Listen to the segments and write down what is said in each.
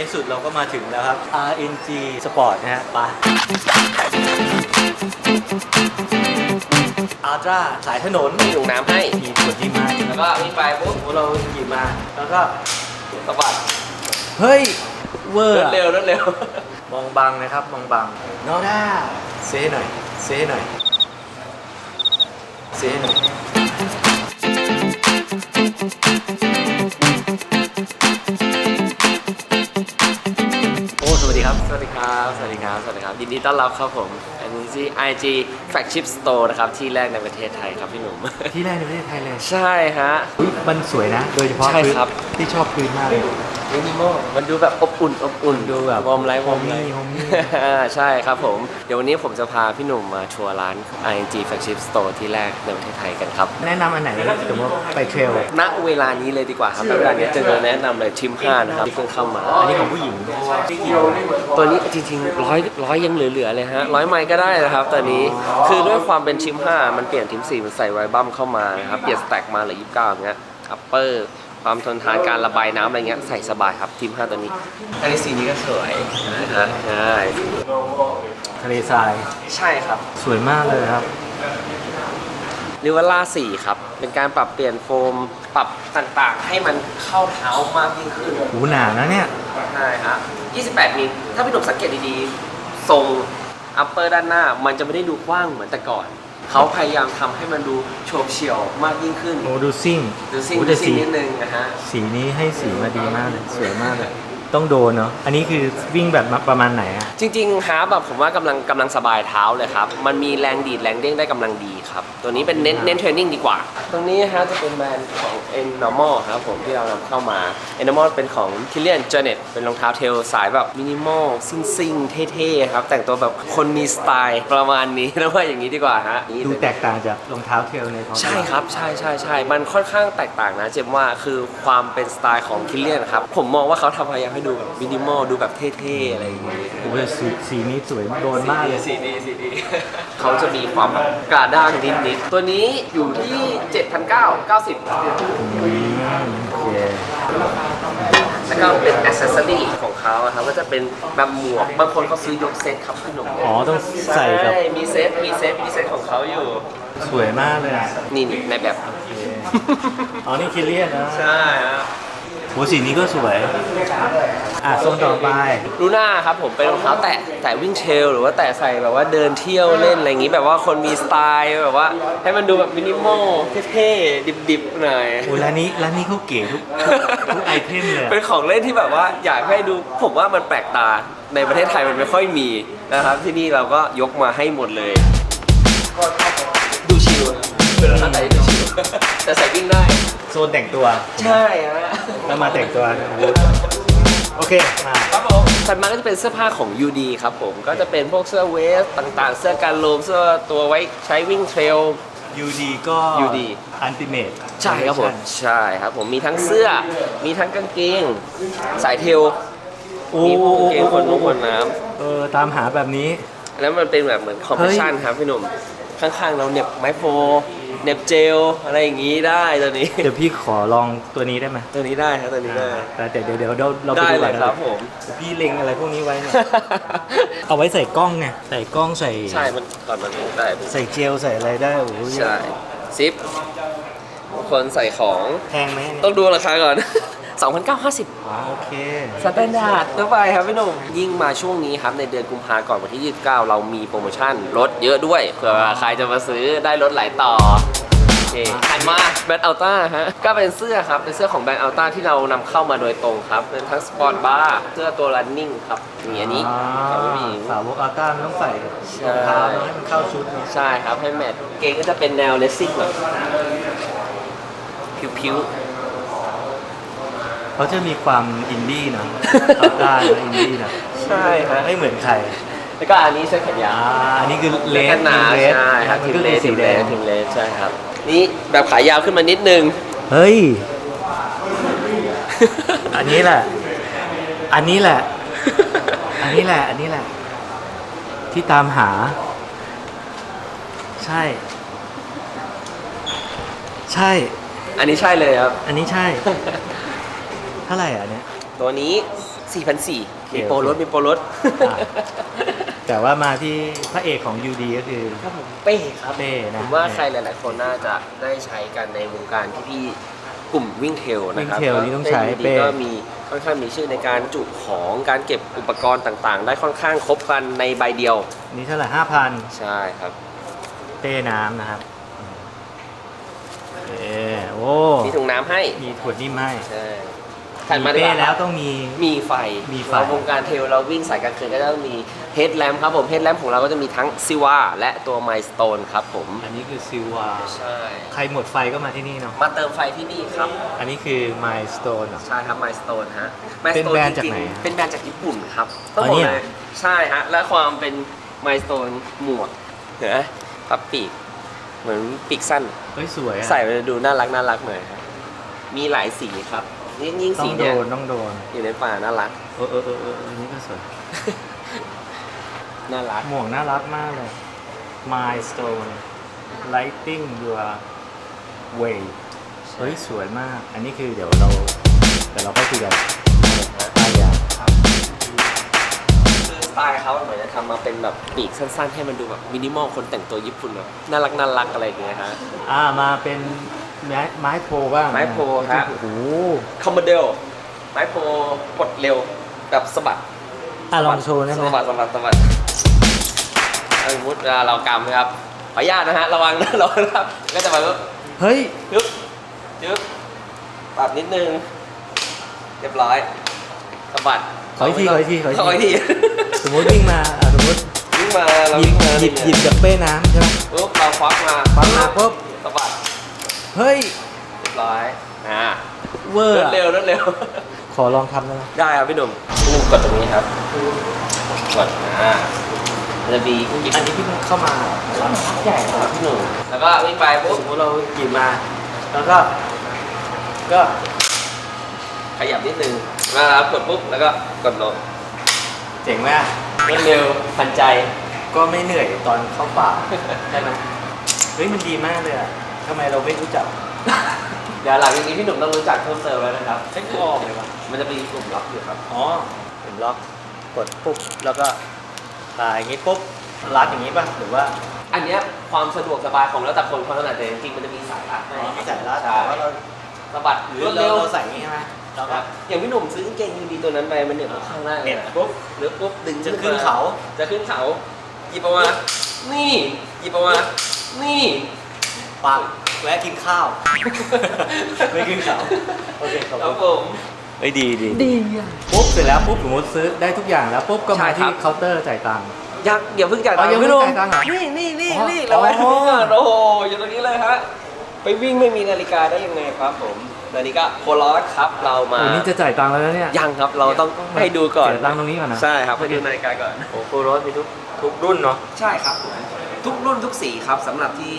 ในสุดเราก็มาถึงแล้วครับ RNG Sport นะฮะไปอัลตร้าสายถนนมีถุงน้ำให้ มีขวดที่มาแล้วก็วิ่งไปปุ๊บโอ้เราหยิบมาแล้วก็สะบัดเฮ้ย เวอรร์วดเร็วรวดเร็ว มองบังนะครับ มองบังโนด้าเซหน่อยเซหน่อยเซหน่อย สวัสดีครับสวัสดีครับ สวัสดีครับ สวัสดีครับ ยินดีต้อนรับครับผม อันนี้ที่ IG Flagship Store นะครับ ที่แรกในประเทศไทยครับพี่หนุ่ม ที่แรกในประเทศไทยเลยใช่ฮะ อุ๊ยมันสวยนะ โดยเฉพาะใช่พื้นครับ ที่ชอบพื้นมากเลยมินิมอลมันดูแบบอบอุ่น อบอุ่นดูแบบวอร์มไลท์วอร์มไลท์ homey homey อ่า ใช่ครับผม เดี๋ยววันนี้ผมจะพาพี่หนุ่มมาทัวร์ร้าน ING Flagship Store ที่แรกในประเทศไทยกันครับ แนะนำอันไหนสมมติว่าไปเทรล ณเวลานี้เลยดีกว่าครับณเวลานี้จะแนะนำเลยชิมห้านะครับที่เพิ่งเข้ามา อันนี้ของผู้หญิง ตัวนี้จริงๆร้อยร้อยยังเหลือๆเลยฮะร้อยไมล์ก็ได้นะครับตอนนี้คือด้วยความเป็นชิม5มันเปลี่ยนทิม4มันใส่ไรบัมเข้ามานะครับเปลี่ยนสแต็กมาเหลือ29อย่างเงี้ยอัปเปอร์ ความทนทานการระบายน้ำอะไรเงี้ยใส่สบายครับทิม5ตัวนี้ อันนี้สีนี้ก็สวยนะฮะใช่ทะเลทรายใช่ครับ สวยมากเลยครับริวล่า4ครับ เป็นการปรับเปลี่ยนโฟมปรับต่างๆ ให้มันเข้าเท้ามากยิ่งขึ้นหูหนานะเนี่ยใช่ฮะ28มิลถ้าพี่หนุ่มสังเกตดีๆทรงอัปเปอร์ด้านหน้า มันจะไม่ได้ดูกว้างเหมือนแต่ก่อน เขาพยายามทำให้มันดูโฉบเฉี่ยวมากยิ่งขึ้นโอ้ดูซิ่งดูซิ่งโอ้ดูแต่ซิ่สีงนิดนึงนะฮะ สีนี้ให้สีมาดีมากเลยสวยมากเลย ต้องโดนเนาะ อันนี้คือวิ่งแบบมาประมาณไหนอะจริงๆฮาร์ปแบบผมว่ากำลังกำลังสบายเท้าเลยครับ มันมีแรงดีดแรงเด้งได้กำลังดีครับ ตัวนี้เป็นเน้นเน้นเทรนนิ่งดีกว่า ตรงนี้ฮะจะเป็นแบรนด์ของ e n o r m a l ครับผมที่เรานำเข้ามา e n o r m a l เป็นของ Kilian Jornet เป็นรองเท้าเทลสายแบบมินิมอลซิ่งซิ่งๆเท่ๆครับ แต่งตัวแบบคนมีสไตล์ประมาณนี้นะว่าอย่างนี้ดีกว่าฮะดูแตกต่างจากรองเท้าเทรลในท้องตลาด ใช่ครับ ใช่ใช่ใช่มันค่อนข้างแตกต่างนะเจมว่าคือความเป็นสไตล์ของคิลเลียนครับ ผมมองว่าเขาทำพยายามให้ดูแบบมินิมอลดูแบบเท่ๆอะไรอย่างงี้โอ้ยสีสีนี้สวยโดนมากเลยสีดีสีดีเขาจะมีความแบบกระด้างนิดๆตัวนี้อยู่ที่ 7,990อืมโอเคแล้วก็เป็นอ c เซสซอรี่ของเขาอะครับก็จะเป็นแบบหมวกบางคนเขาซื้อยกเซตครับพี่หนุ่มอ๋อต้องใส่กับ ช่มีเซตมีเซตมีเซตของเขาอยู่ สวยมากเลยอะนี่นี่ในแบบโอเคอ๋อ นี่คิเลียนนะ ใช่ฮะ โหสีนี้ก็สวย อะโซนต่อไป ลูน่าครับผมเป็นรองเท้าแตะแตะวิ่งเทรลหรือว่าแตะใส่แบบว่าเดินเที่ยวเล่นอะไรอย่างงี้แบบว่าคนมีสไตล์แบบว่า ให้มันดูแบบมินิมอลเท่ๆดิบๆหน่อย โอ้ร้านนี้ร้านนี้เขาเก๋ทุกทุกไอเทมเลยอะ เป็นของเล่นที่แบบว่าอยากให้ดูผมว่ามันแปลกตาในประเทศไทยมันไม่ค่อยมีนะครับ ที่นี่เราก็ยกมาให้หมดเลย ซนแต่งตัว ใช่ฮะแล้วมาแต่งตัวนะโอเคมาครับผมถัดมาก็จะเป็นเสื้อผ้าของ UD ครับผม ก็จะเป็นพวกเสื้อเวสต่างๆ เสื้อการโลม เสื้อตัวไว้ใช้วิ่งเทรล UD ก็ UD อันติเมตใช่ครับผม ใช่ครับผม มีทั้งเสื้อ มีทั้งกางเกง สายเทล โอ้มีพวกกางเกงคนนุ่งโคนน้เออตามหาแบบนี้ำแล้วมันเป็นแบบเหมือนคอมเพรสชันครับพี่หนุ่ม ข้างๆเราเหน็บไม้โฟ เหน็บเจลอะไรอย่างนี้ได้ตัวนี้ เดี๋ยวพี่ขอลองตัวนี้ได้ไหมตัวนี้ได้ครับตัวนี้ได้ แต่เดี๋ยวเดี๋ยวเดี๋ยวเราไปได้ดูเลก่อยนครับผม เดี๋ยวพี่เล็งอะไรพวกนี้ไว้เนี่ย เอาไว้ใส่กล้องไงใส่กล้องใส่ใช่มันก่อนมันได้ ใส่เจลใส่อะไรได้โอ้โหใช่ซิปบางคนใส่ของแพงไหมต้องดูราคาก่อน 2,950อ๋อโอเคสแตนดาร์ดทั่วไปครับพี่หนุ่มยิ่งมาช่วงนี้ครับในเดือนกุมภาก่อนวันที่ 29 เรามีโปรโมชั่นลดเยอะด้วยเผื่อใครจะมาซื้อได้ลดหลายต่อโอเคถัดมาแบรนด์อัลต้าฮะก็เป็นเสื้อครับเป็นเสื้อของแบรนด์อัลต้าที่เรานำเข้ามาโดยตรงครับเป็นทั้งสปอร์ตบาร์เสื้อตัว running ครับมีอันนี้อ่าของผู้หญิงสาวกอัลต้ามันต้องใส่กับใช่รองเท้าเนอะให้มันเข้าชุดไงใช่ครับให้แมทเกงก็จะเป็นแนวเลสซิ่งแบบผิวๆ เขาจะมีความอินดี้เนอะอัลต้านะอินดี้นะใช่ฮะไม่เหมือนใครแล้วก็อันนี้เสื้อแขนยาอ่าวอันนี้คือเลเลสสหนาเลสใช่ครับมันทีก็มเลเลสสสีทีมแดเลงสทีมเลสใช่ครับ นี่แบบขายาวขึ้นมานิดนึง เฮ้ย อันนี้แหละ อันนี้แหละ อันนี้แหละ อันนี้แหละ ที่ตามหา ใช่ ใช่ อันนี้ใช่เลยครับ อันนี้ใช่ เท่าไหร่อะอันเนี้ยตัวนี้ 4,400มีโปรรถมีโปรรถอะ แต่ว่ามาที่พระเอกของ UD ก็คือ ครับผมเป้ครับเป้นะผมว่าใครหลาย ๆ คนน่าจะได้ใช้กันในวงการที่พี่กลุ่มวิ่งเทลนะครับวิ่งเทรลนี่ต้องใช้ดีเป้ก็มีค่อนข้างมีชื่อในการจุของการเก็บอุปกรณ์ต่าง ๆ ได้ค่อนข้างครบครันในใบเดียว นี่เท่าไหร่ห้าพันใช่ครับ เต้น้ำนะครับเออโอ้ มีถุงน้ำให้ มีขวดนิ่มให้ ใช่ ถัดมีมาดีกเป้ว่าแล้วต้องมี มีไฟมีไฟ เราวงการเทรลเราวิ่งสายกลางคืนก็ต้องมีเฮดแลมครับผมเฮดแลมของเราก็จะมีทั้งซิวาและตัวไมสโตนครับผมอันนี้คือซิลวาใช่ใครหมดไฟก็มาที่นี่เนาะมาเติมไฟที่นี่ครับ อันนี้คือ Milestone เหรอ ใช่ครับไมสโตนฮะเป็น Milestone แบรนด์จากจงๆไหนเป็นแบรนด์จากญี่ปุ่นครับอ๋ต้องอบอกเนี่ยเลยใช่ฮะ และความเป็นไมสโตนหมวกเห็นไหมพับปีก เหมือนปีกสั้น เฮ้ยสวยอะใส่ไปดูน่ารักน่ารักหน่อยครับมีหลายสีครับ ยิ่งยิ่งต้อสีงโดเนี่ยนต้องโดน อยู่ในป่าน่ารัก เออเออเออเอออันนี้ก็สวย น่ารัก หมวกน่ารักมากเลย Milestone Lighting Your Way เฮ้ย สวยมาก อันนี้คือเดี๋ยวเราเดี๋ยวเราค่อยคุยกันป้ายยาคือสไตล์เขาเหมือนจะทำมาเป็นแบบปีกสั้นๆ ให้มันดูแบบมินิมอลคนแต่งตัวญี่ปุ่นแบบน่ารักน่ารักอะไรอย่างเงี้ยฮะ อ่ามาเป็น ไม้ไม้โพบ้างไม้โพฮะโอ้โหคอมโมเดลไม้โพกดเร็วแบบสะบัดอะลองโชว์ได้ไหมสะบัดสะบัดสะบัดถ้าสมมติเวลาเรากำนะครับขออนุญาตนะฮะระวังนะระวังนะครับ ก็จะมาปุ๊บเฮ้ยยึบยึบปรับนิดนึง เรียบร้อยสะบัดขออีกทีขออีกทีขออีกทีขออีกทีสมมติวิ่งมาอะสมมติวิ่งมาเราหยิวิ่บงมาหยิบหยิบจากเป้น้ำใช่ไหมปุ๊บเราควักมาควักมาปุ๊บสะบัด เฮ้ยเรียบร้อยอ่าเวอร์รวดอะเร็วรวดเร็ว ขอลองทำได้ไหมได้ครับพี่หนุ่มพี่หนุ่มกดตรงนี้ครับกดอ่ามันจะมีอีกอันนี้พี่เข้ามาใหญ่ครับพี่หนุ่มแล้วก็วิ่งไปปุ๊บสมมติเราหยิบมา แล้วก็ ก็ขยับนิดนึงนะครับกดปุ๊บแล้วก็กดลงเจ๋งไหมอะรวดเร็วทันใจ ก็ไม่เหนื่อยตอนเข้าป่า ใช่ไหมเฮ้ยมันดีมากเลยอะ ทำไมเราไม่รู้จักเดี๋ยวหลังจากนี้พี่หนุ่มต้องรู้จักเพิ่มเติมแล้วนะครับ เช็คออกเลยวะมันจะมีกลุ่มล็อกอยู่ครับ อ๋อผมล็อกกดปุ๊บแล้วก็ตายอย่างงี้ปุ๊บรัดอย่างงี้ป่ะหรือว่าอันเนี้ยความสะดวกสบายของแล้วแต่คนเขาถนัดแต่จริงๆมันจะมีสายรัดให้มีสายรัดใช่แต่ว่าเราสะบัดหรือรวดเราเร็วเราใส่อย่างงี้ใช่ไหมเราคก็รับอย่างพี่หนุ่มซื้อกางเกงยูดีตัวนั้นไปมันเหน็บข้างหน้าเลยเหน็บนะปุ๊บหรือปุ๊บดึงจะขึ้นเขา จะขึ้นเขาหยิบออกมานี่หยิบออกมานี่ ปังแวะกินข้าว ไม่ขึ้นเขาโอเคขอบครัคุบณผมเฮ้ยดีดีดีปุ๊บเสร็จแล้วปุ๊บสมมติซื้อได้ทุกอย่างแล้วปุ๊บก็ใช่มาครัที่บเคาน์เตอร์จ่ายตังค์ ยังอย่าเพิ่งจ่ายตังอ๋อยังค์ไม่พี่หนุ่มจ่ายตังค์เหรอนี่นี่นี่อ๋อนี่เราไปอ๋อ โอ้โหอยู่ตรงนี้เลยฮะไปวิ่งไม่มีนาฬิกาได้ยังไงครับผมนาฬิกาโคลอสครับเรามา โอ้นี่จะจ่ายตังค์แล้วนะเนี่ยยังครับเราต้องให้ดูก่อนเสียตังค์ตรงนี้ก่อนนะ ใช่ครับให้ดูนาฬิกาก่อน โอ้โหรถมีทุกทุกรุ่นเนาะ ใช่ครับผมทุกรุ่นทุกสีครับสำหรับที่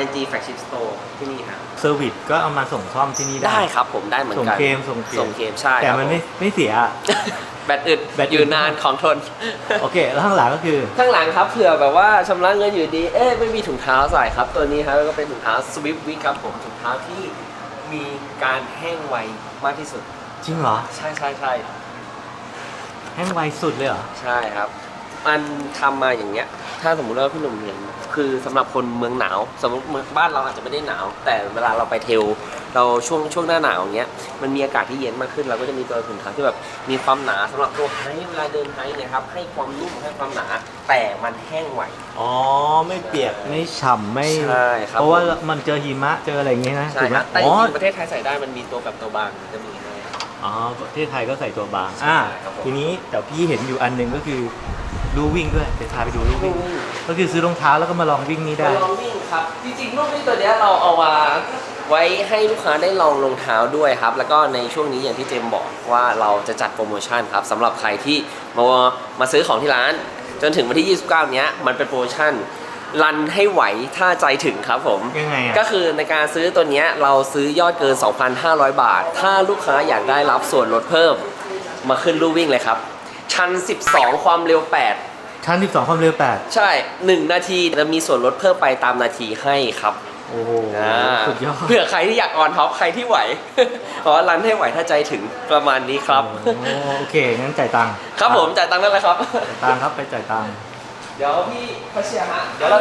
IG Flagship Store ที่นี่ครับเซอร์วิสก็เอามาส่งซ่อมที่นี่ได้ ได้ครับผมได้เหมือนส่งกันเกมส่งเกมส่งเกมใช่แต่ครับมันไม่ผไม่เสียอะแบตอึดแบตอึด อยู่นานของทน โอเค แล้วข้างหลังก็คือ ข้างหลังครับเผื่อแบบว่าชำระเงินอยู่ดี เอ๊ะไม่มีถุงเท้าใส่ครับ ตัวนี้ครับก็เป็นถุงเท้า Swift Week ครับผมถุงเท้าที่มีการแห้งไวมากที่สุด จริงเหรอ ใช่ใช่ใช่แห้งไวสุดเลยเหรอ ใช่ครับ มันทำมาอย่างเงี้ย ถ้าสมมุติว่าพี่หนุ่มเห็นคือสำหรับคนเมืองหนาว สมมติเมืองบ้านเราอาจจะไม่ได้หนาว แต่เวลาเราไปเทลเราช่วงช่วงหน้าหนาวอย่างเงี้ย มันมีอากาศที่เย็นมากขึ้น เราก็จะมีตัวถุงเท้าที่แบบมีความหนาสำหรับตัวไฮเวลาเดินไฮเนี่ยครับให้ความนุ่มให้ความหนา แต่มันแห้งไว อ๋อ ไม่เปียกไม่ฉ่ำไม่ใช่ครับเพราะว่ามันเจอหิมะเจออะไรอย่างเงี้ยนะใช่ถูกไหคมรับแต่จอ๋อริงๆประเทศไทยใส่ได้มันมีตัวแบบตัวบางจะมีให้ อ๋อประเทศไทยก็ใส่ตัวบางอ่าครับผม ทีนี้แต่พี่เห็นอยู่อันหนึ่งก็คือ ลู่วิ่งด้วยเดี๋ยวพาไปดูลู่วิ่ง ก็คือซื้อรองเท้าแล้วก็มาลองวิ่งนี้ได้ มาลองวิ่งครับ จริงๆรูปวิ่งตัวเนี้ยเราเอามาไว้ให้ลูกค้าได้ลองรองเท้าด้วยครับ แล้วก็ในช่วงนี้อย่างที่เจมส์บอกว่าเราจะจัดโปรโมชั่นครับสำหรับใครที่มามาซื้อของที่ร้าน จนถึงวันที่ 29 เนี้ยมันเป็นโปรโมชั่นรันให้ไหวถ้าใจถึงครับผม ยังไงอะก็คือในการซื้อตัวเนี้ยเราซื้อยอดเกิน 2,500 บาท ถ้าลูกค้าอยากได้รับส่วนลดเพิ่ม มาขึ้นลู่วิ่งเลยครับ ชัน 12 ความเร็ว8ชั้น 12 ความเร็วใช่ 1 นาทีจะมีส่วนลดเพิ่มไปตามนาทีให้ครับ8โอ้โห อ่าสุดยอด เผื่อใครที่อยากออนท็อปใครที่ไหวเพราะว่ารันให้ไหวถ้าใจถึงประมาณนี้ครับ โอ้โอเค งั้นจ่ายตังค์ครับผมจ่ายตังค์ได้เลยครับ จ่ายตังค์ครับ ไปจ่ายตังค์ เดี๋ยวพี่พัชยาฮะเดี๋ยวเรา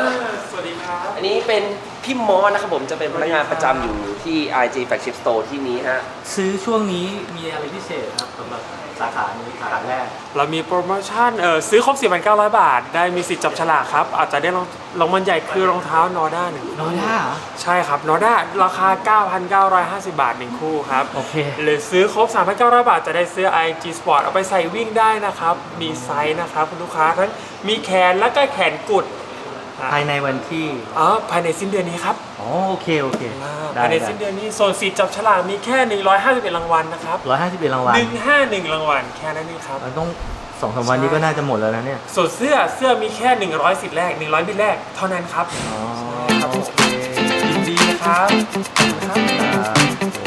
สวัสดีครับ อันนี้เป็น พี่มอสนะครับผมจะเป็นพนักงานประจำอยู่ที่ IG Flagship Store ที่นี้ฮะ ซื้อช่วงนี้มีอะไรพิเศษครับสำหรับสาขานี้สาขาแรก เรามีโปรโมชั่นเออซื้อครบ 4,900 บาท ได้มีสิทธิ์จับฉลากครับ อาจจะได้รางรางวัลใหญ่คือรองเท้านอด้าหนึ่งน้อยล่าเหรอใช่ครับนอด้าราคา 9,950 บาทหนึ่งคู่ครับโอเค หรือซื้อครบ 3,900 บาทจะได้เสื้อ IG Sport เอาไปใส่วิ่งได้นะครับ มีไซส์นะครับคุณลูกค้าทั้งมีแขนแล้วก็แขนกุดอะ ภายในวันที่อ๋อภายในสิ้นเดือนนี้ครับอ๋อโอเคโอเคอ่าได้ภายในได้สิ้นเดือนนี้โซนสีจับฉลากมีแค่ 151รางวัลนะครับร้อยห้าสิบเอ็ดรางวัล151รางวัลแค่นั้นเองครับ มันต้องสองสามวันนี้ก็น่าจะหมดแล้วนะเนี่ยส่วนเสื้อเสื้อมีแค่ 100สิทธิ์แรก 100บิตแรกเท่านั้นครับอ๋อครับผมโอเคยินดีนะครับขอบคุณครับ ครับโอ้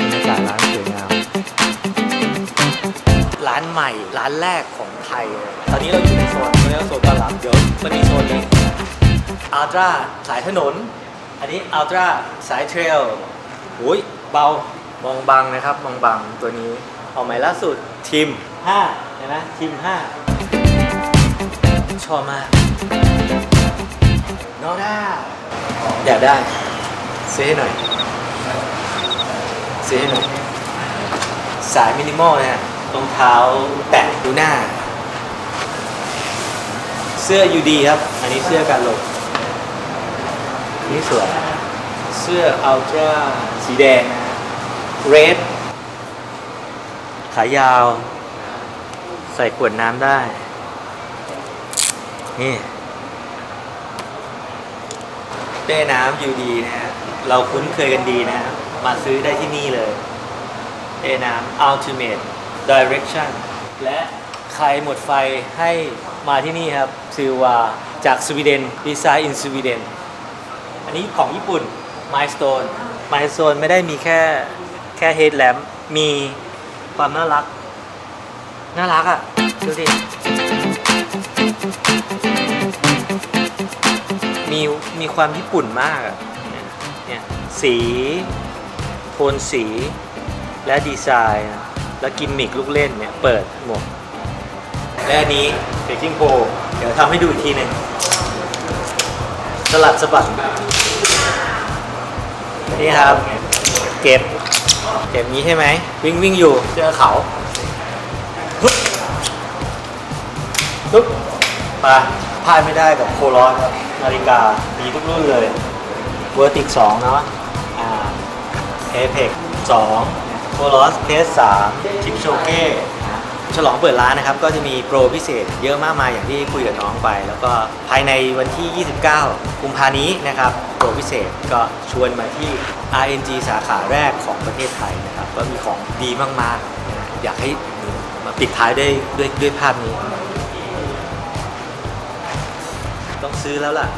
บรรยากาศร้านสวยงาม ร้านใหม่ร้านแรกของไทย ตอนนี้เราอยู่ในโซนเรียกว่าโซนต้อนรับเดี๋ยวมันมีโซนนี้อัลตร้าสายถนน อันนี้อัลตร้าสายเทรลโอ้ยเบามองบังนะครับมองบังตัวนี้ออกใหม่ล่าสุดทีม5เห็นไหมทีม5ชอบมากนอด้าอยากได้ซื้อให้หน่อยซื้อให้หน่อยสายมินิมอลนะฮะรองเท้าแตะดูหน้า เสื้อยูดีครับ อันนี้เสื้อการลงนี่สวย เสื้ออัลตร้าสีแดงนะเรดขายาว ใส่ขวดน้ำได้ นี่เป้น้ำยูดีนะฮะเราคุ้นเคยกันดีนะ มาซื้อได้ที่นี่เลยเป้น้ำ Ultimate Direction และ ครหมดไฟให้มาที่นี่ครับซิลวาจากสวีเดน Design in Sweden อันนี้ของญี่ปุ่น Milestone Milestone ไม่ได้มีแค่แค่ headlamp มีความน่ารัก น่ารักอะ ดูดิมีมีความญี่ปุ่นมากอะเนี่ยเนี่ยสีโทนสีและดีไซน์ และกิมมิกลูกเล่นเนี่ย เปิดหมวก และอันนี้เฟกกิ้งโพเดี๋ยวทำให้ดูอีกทีหนึ่งสลัดสะบัดนี่ครับ เก็บ เก็บนี้ใช่ไหม วิ่งวิ่งอยู่เจอเขาปึ๊บปึ๊บไปพลาดไม่ได้กับโคลอสครับนาฬิกามีทุกรุ่นเลยเวอร์ติก2เนาะอ่าเอเพก2โคลอสเพส3ชิปโชเก้ ฉลองเปิดร้านนะครับ ก็จะมีโปรพิเศษเยอะมากมายอย่างที่คุยกับน้องไป แล้วก็ภายในวันที่ 29 กุมภานี้นะครับ โปรพิเศษก็ชวนมาที่ RNG สาขาแรกของประเทศไทยนะครับ ก็มีของดีมากๆนะอยากให้มาปิดท้ายด้วยด้วยด้วยภาพนี้ ต้องซื้อแล้วล่ะ